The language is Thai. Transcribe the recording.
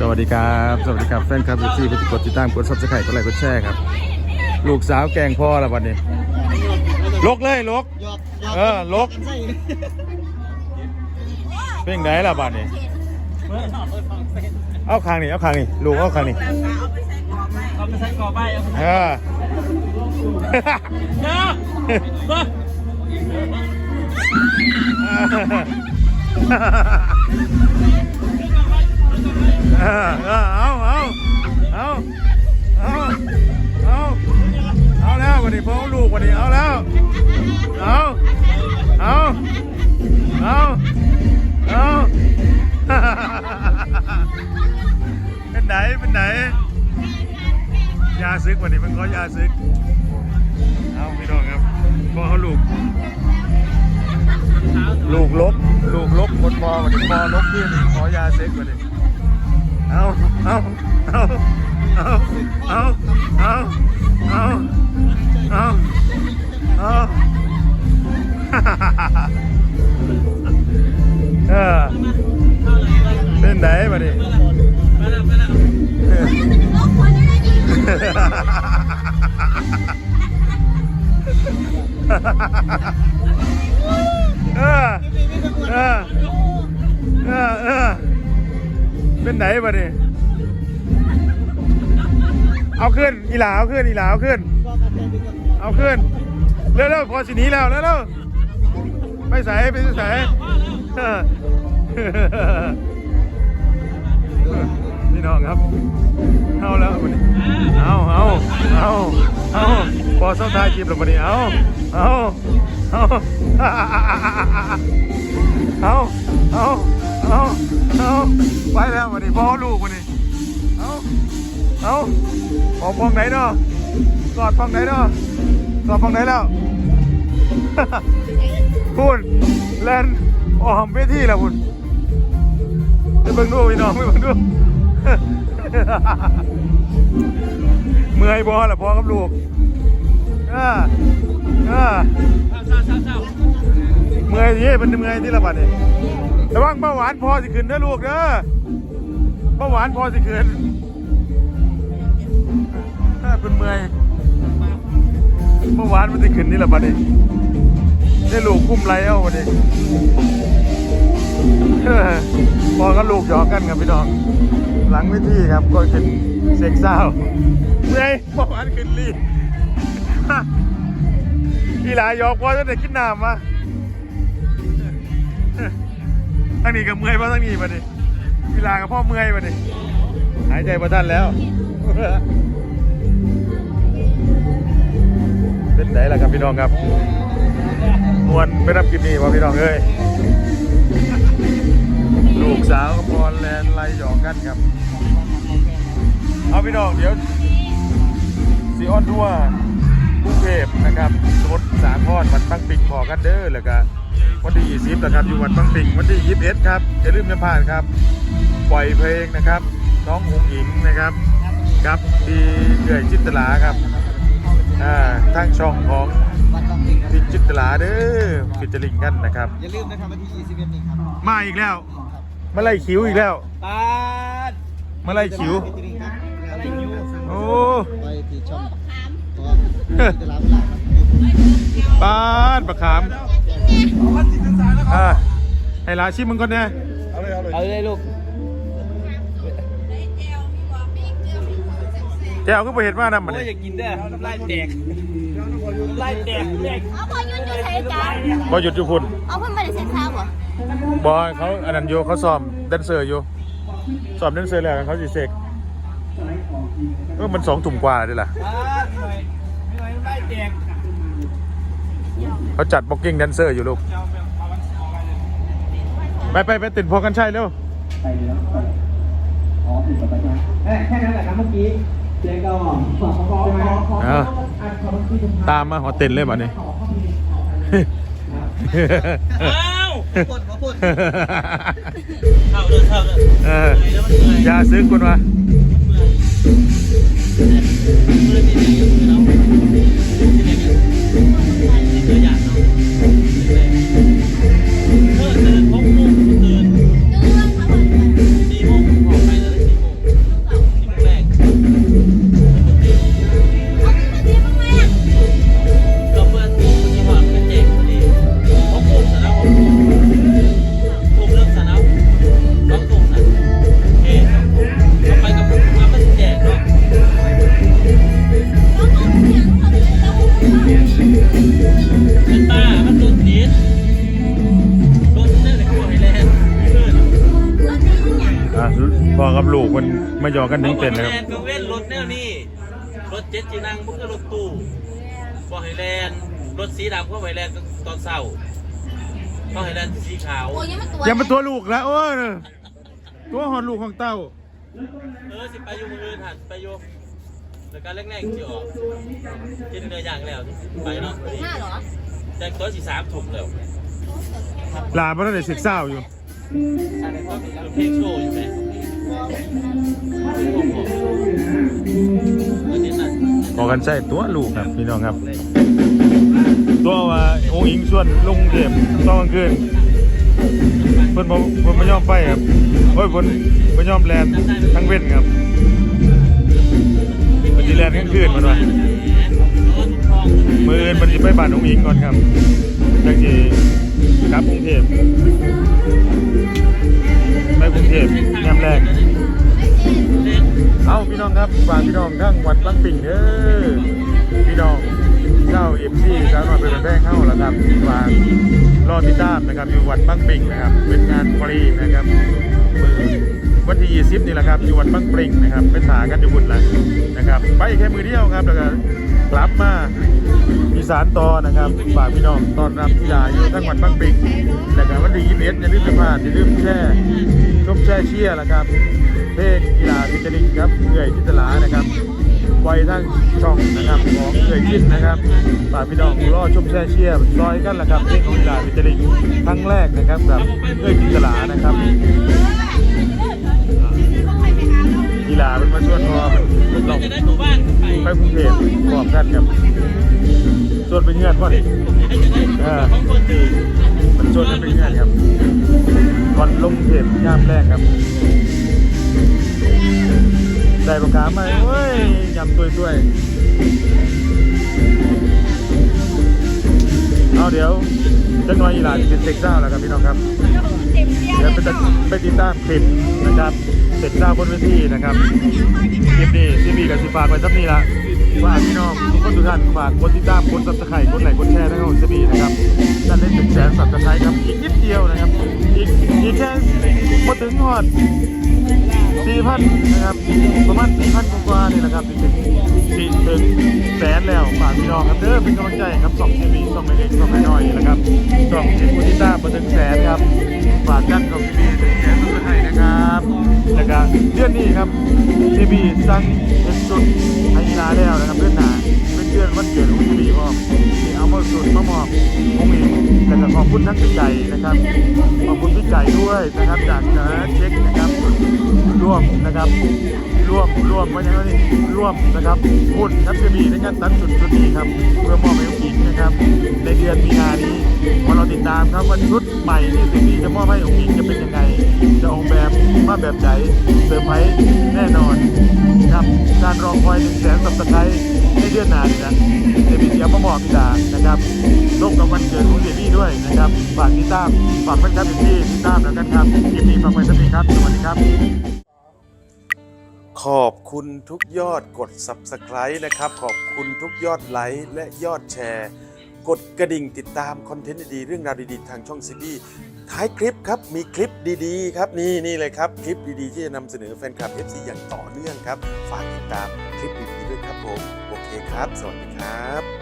สวัสดีครับ สวัสดีครับแฟนคลับทุกที่กดติดตามกดซับสไครต์กดไลค์กดแชร์ครับ ลูกสาวแกล้งพ่อแล้ววันนี้ลกเลยลกหยอดหยอดเออลกกันใส่เป็นไหนล่ะบัดนี้เอาคางนี่เอาคางนี่ลูกเอาคางนี่เอาไปใส่กรอบใบเอาไปเออเนาะเนาะ เออเออเอาเอาเอาเอาเอาเอาแล้ววันนี้พ่อลูกวันนี้เอาแล้วเอาเอาเอาเอาเป็นไหนเป็นไหนยาซึกวันนี้มันก็ยาซึกเอาพี่น้องครับพ่อเขาลูก ลูกลบ ลูกลบคนมอวันนี้มอลบขึ้นขอยาซึกวันนี้ เอาเอาเอาเอาเอาเอาเอาเอาเอาเออเป็นไหนมาดิมาแล้วมาแล้วเออเออเออ เป็นไหนมาดิเอาขึ้นอีหลาเอาขึ้นอีหลาเอาขึ้น เอาขึ้นเร็วๆพอสินี้แล้วเร็วๆไปใส่ไปใส่พี่น้องครับเอาแล้ววันนี้เอาเอาเอาเอาพอเส้าท้ายจีบแล้ววันนี้เอาเอาเอาเอาเอา เอาเอาไปแล้ววันนี้พ่อลูกวันนี้เอาเอาออกฟองไหนเนาะกอดฟองไหนเนาะกอดฟองไหนแล้วพูดแลนออมเวทีแล้วพูดจะเบิ่งดูพี่น้องไม่เบิ่งดูเมื่อยบอละพอกับลูกอ่าอ่าเศร้าเศร้าเศร้าเมื่อยที่เป็นเมื่อยที่ละบัดนี่ ระวังเบาหวานพอสิขึ้นนะลูกเด้อเบาหวานพอสิขึ้นถ้าเป็นเมื่อยเบาหวานมันสิขึ้นนี่แหละบัดนี่ได้ลูกคุ้มไรเอาบัดนี้พอก็ลูกหยอกกันครับพี่น้อง หลังเวิธีครับก็เป็นเซ็กซ์ซาวเมื่อยเบาหวานขึ้นรีอีหลาหยอกพอจะได้กินน้ำมา ทั้งนี้ก็เมื่อยมาทั้งนี้มาดิเวลากับพ่อเมื่อยมาดิหายใจประทันแล้ว เป็นไหนล่ะครับพี่น้องครับมวนไปรับกินนี่ว่าพี่น้องเอ้ยลูกสาวกับบอลแลนไลหยอกกันครับเอาพี่น้องเดี๋ยวซีออนทัวร์กรุงเทพนะครับสมุทรสาครวัดบางปิงพอกันเด้อแล้วก็ วันที่ 20นะครับ อยู่วัดบางปิงวันที่ 21 ครับอย่าลืมอย่าพลาดครับ ปล่อยเพลงนะครับ น้องหงหญิงนะครับ ครับดีเอื่อยจิตตลาครับอ่าทางช่องของวัดต้องปิงครับพิจิตลาเด้อฟิจลิงกันนะครับอย่าลืมนะครับวันที่ 21 นี้ครับมาอีกแล้วมาไล่คิวอีกแล้วปาดมาไล่คิวครับอะไรคิวโอ้ไปที่ช่องตัวตลาดเวลาครับปานประขาม อ่าให้ลาชิมมึงก่อนเนี่ยเอาเลยเอาเลยเอาเลยลูกแก้วก็ไปเห็นว่านำมันโอ้ยนี่อยากกินเด้อน้ำลายแตกน้ำลายแตกแตกเอาพอยุ่นอยู่ใส่จานบอหยุดอยู่พุ่นเอาเพิ่นมาได้เซ็นเท้าบ่บอยเขาอันนั้นอยู่เขาซ้อมแดนเซอร์อยู่ซ้อมแดนเซอร์แล้วเขาสิเสกเออมันสองถุ่มกว่าเลยล่ะปาดหน่อยหน่อยน้ำลายแตก เขาจัดบ็อกกิ้งแดนเซอร์อยู่ลูก ไปไปไปติดพอกันใช่เร็วไปเดี๋ยวอ๋อผิดกับประจานแค่นั้นแหละครับเมื่อกี้เจ๊ก็ขอขอขอขอตามมาหัวเต็นเลยบัดนี้ขอข้อมูลอ้าวปวดหัวปวดเข้าเลยเข้าเลยอย่าซื้อคุณวะ พอกับลูกมันมาหยอกกันถึงเต็นนะครับ แลนก็เว้นรถแนวนี้รถเจ็ดจีนังพวกคือรถตู้บ่ให้แลนรถสีดำก็ไปแลนตอนเช้าก็ให้แลนสีขาว โอ้ยยังไม่ตัวอย่ามาตัวลูกแล้วโอ้ยตัวหอนลูกของเต้า เออสิไปอยู่มืออื่นหันไปอยู่แล้วก็แรกๆที่ออกกินเนื้อย่างแล้วไปเนาะพอดีห้าเหรอแต่ตัวสีสามถุงแล้วหลานมันได้เซ็กซ่าวอยู่คือเพลงโชว์อยู่ไหมอันนี้นั่น ขอกันใส่ตัวลูกครับพี่น้องครับ ตัวว่าองค์อิงส่วนลงเทพตอนกลางคืนเพิ่นบ่เพิ่นบ่ยอมไปครับโอ้ยเพิ่นบ่ยอมแลนทั้งเว้นครับเพิ่นสิแลนกลางคืนมันว่ามื้ออื่นเพิ่นสิไปบ้านองค์อิงก่อนครับจังสิกลับกรุงเทพ ครับฝากพี่น้องทั้งวัดบางปิ่งเด้อพี่น้องเจ้าเอ็มซีสามารถเป็นแพงเข้าแล้วครับฝากรอติดตามนะครับ อยู่วัดบางปิ่งนะครับ เป็นงานฟรีนะครับมือวันที่20นี่แหละครับ อยู่วัดบางปิ่งนะครับไปถากันอยู่บุญแล้วนะครับ ไปแค่มือเดียวครับแล้วก็กลับมาอีสานต่อนะครับฝากพี่น้องตอนรับที่ลาอยู่ทั้งวัดบางปิ่งแล้วก็วันที่21อย่าลืมไปพลาดอย่าลืมแช่ชมแช่เชียร์นะครับ เพลงกีฬาพิจาริกครับเอื่อยจิตลานะครับไว้ทั้งช่องนะครับของเอื่อยจิตนะครับฝากพี่น้องรอชมแช่เชียร์ซอยกันละครับเพลงของกีฬาพิจาริกครั้งแรกนะครับกับเอื่อยจิตลานะครับกีฬาเป็นมาชวนพอมันลองจะได้หมู่บ้านไปกรุงเทพพร้อมกันครับส่วนเป็นเงื่อนก่อนจะได้ของคนตื่นมันชวนกันเป็นเงื่อนครับวันลงเทพย่ามแรกครับ ได้ประกาศมาเว้ยยำตัวตัวยเอาเดี๋ยวจะน้อยอีหลานเป็นเซ็กซ่าแล้วครับพี่น้องครับเดี๋ยวไปติดไปติดตามคลิปนะครับเซ็กซ่าบนเวทีนะครับคลิปนี้ที่มีกับสิฝากไว้สักนี้ละฝากพี่น้องทุกคนทุกท่านฝากกดติดตามกดซับสไครต์กดไลค์กดแชร์นะครับจะมีนะครับนั่นได้ถึงแสนสับสไครต์ครับอีกนิดเดียวนะครับอีกอีกแค่ พอถึงหอดสี่พันนะครับประมาณสี่พันกว่านี่นะครับถึงสี่ถึงแสนแล้วฝากพี่น้องครับเด้อเป็นกำลังใจครับสองทีวีสองไม่เล็กสองไม่น้อยนะครับสองทีมูนิต้ามาถึงแสนครับฝากกันสองทีวีถึงแสนสุดท้ายนะครับแล้วก็เดือนนี้ครับทีวีสั่งเป็นสุดให้กีฬาแล้วนะครับเดือนหนา เป็นเดือนวันเกิดของทีวีพ่อที่เอามาสุดมามอบองค์เองแล้วก็ขอบคุณทั้งพี่ไก่นะครับ ขอบคุณพี่ไก่ด้วยนะครับ จากนะเช็คนะครับร่วมนะครับร่วมร่วมว่าอย่างไรร่วมนะครับพูดครับจะมีในการตัดจุดจุดนี้ครับเพื่อมอบให้องค์หญิงนะครับ ในเดือนมีนานี้มาเราติดตามครับว่าชุดใหม่ที่สิ่งนี้จะมอบให้องค์หญิงจะเป็นยังไง จะออกแบบมาแบบไหนเซอร์ไพรส์แน่นอนครับการรอคอยหนึ่งแสนสับสไครต์ เดือนนานนะเดบิวต์เดียวมามอบพี่ดานะครับร่วมกับวันเกิดของเดบี้ด้วยนะครับฝากติดตามฝากเพื่อนครับอยู่ที่ติดตามแล้วกันครับคลิปนี้ฝากไว้สักนิดครับสวัสดีครับ ขอบคุณทุกยอดกด Subscribe นะครับ ขอบคุณทุกยอดไลค์และยอดแชร์ กดกระดิ่งติดตามคอนเทนต์ดีๆเรื่องราวดีๆ ทางช่องซีบีท้ายคลิปครับมีคลิปดีๆ ครับนี่นี่เลยครับ คลิปดีๆ ที่จะนำเสนอแฟนคลับ FC อย่างต่อเนื่องครับ ฝากติดตามคลิปดีๆด้วยครับผม ครับ สวัสดีครับ